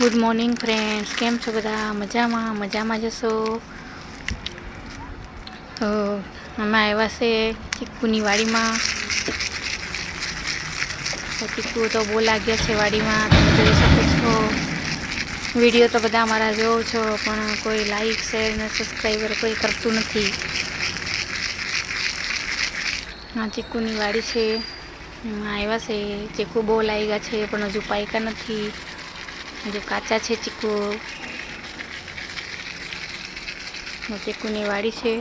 Good morning friends કેમ છો બધા? મજામાં? મજામાં જશો તો અમે આવ્યા છે ચીકુની વાડીમાં. તો ચીકુ તો બહુ લાગ્યા છે વાડીમાં. તમે જોઈ શકો છો. વીડિયો તો બધા અમારા જોવો છો, પણ કોઈ લાઈક શેર ને સબસ્ક્રાઈબર કોઈ કરતું નથી. આ ચીકુની વાડી છે. આવ્યા છે. ચીકુ બહુ લાગ્યા છે, પણ હજુ પાયકા નથી. હજુ કાચા છે ચીકુ ચીકુની વાડી છે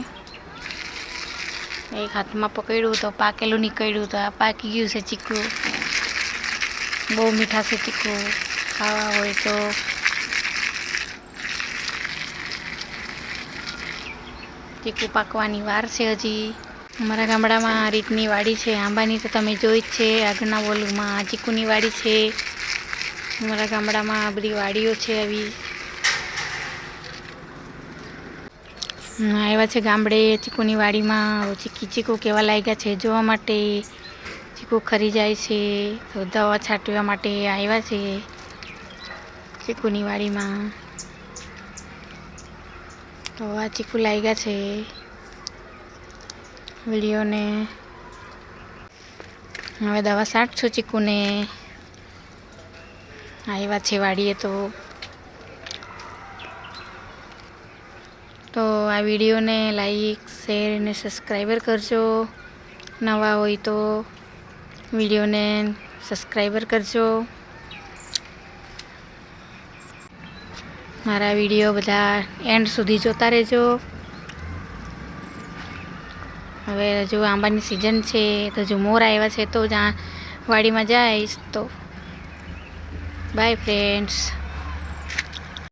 એક હાથમાં પકડ્યું તો પાકેલું નીકળ્યું તો આ પાકી ગયું છે ચીકુ બહુ મીઠા છે ચીકુ ખાવા હોય તો ચીકુ પાકવાની વાર છે હજી અમારા ગામડામાં આ રીતની વાડી છે, આંબાની તો તમે જોઈ જ છે આગળના વોલમાં ચીકુની વાડી છે। અમારા ગામડામાં આ બધી વાડીઓ છે આવી. આવ્યા છે ગામડે ચીકુની વાડીમાં. ચીકી ચીકુ કેવા લાગ્યા છે જોવા માટે. ચીકુ ખરી જાય છે, તો દવા છાંટવા માટે આવ્યા છે ચીકુની વાડીમાં. તો આ ચીકુ લાગ્યા છે વિડીયોને. હવે દવા છાંટશું ચીકુને. આવ્યા છે, વાડીએ તો તો આ વિડીયોને લાઈક શેર અને સબસ્ક્રાઈબર કરજો. નવા હોય તો વિડીયોને સબસ્ક્રાઈબર કરજો. મારા વીડિયો બધા એન્ડ સુધી જોતા રહેજો. હવે હજુ આંબાની સિઝન છે, તો હજુ મોર આવ્યા છે, તો જ્યાં વાડીમાં જઈશ તો બાય ફ્રેન્ડ્સ